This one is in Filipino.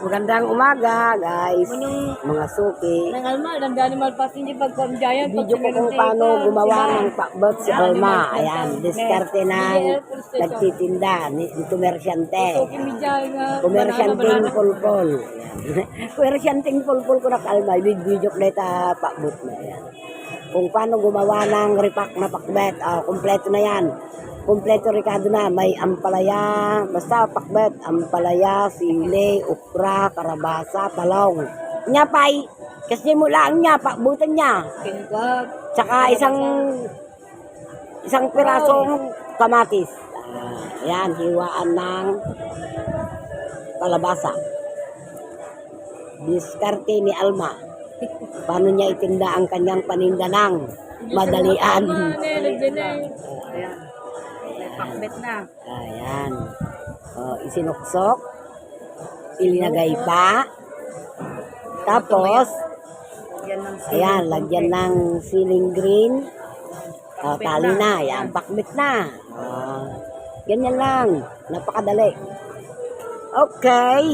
Magandang umaga, guys. Mga suki. Nang alma, nang animal pati hindi pag giant. Video ko kung paano gumawa ng pakbot si Alma. Ayan, diskarte ng nagtitinda, ni komersyante. Komersyanteng pulpul. Ayan. Komersyanteng pulpul ko na kalma. Video ko na ita pakbot na. Ayan. Kung paano gumawa ng repack na pakbet. Ah, kompleto na yan. Kompleto Ricardo na. May ampalaya. Basta pakbet. Ampalaya, sili, ukra, karabasa, talong. Nya pay. Kasi mo lang niya, pakbutan niya. Kinagag. Tsaka isang isang pirasong kamatis. Ah, yan, hiwaan ng kalabasa. Diskarte ni Alma. Paano niya itinda ang kanyang paninda ng madalian. Ayan. May pakbet na. Ayan. O, isinuksok. Ilinagay pa. Tapos, Ayan, lagyan ng ceiling green. Uh, tali na. Ayan, pakbit na. Ah, ganyan lang. Napakadali. Okay.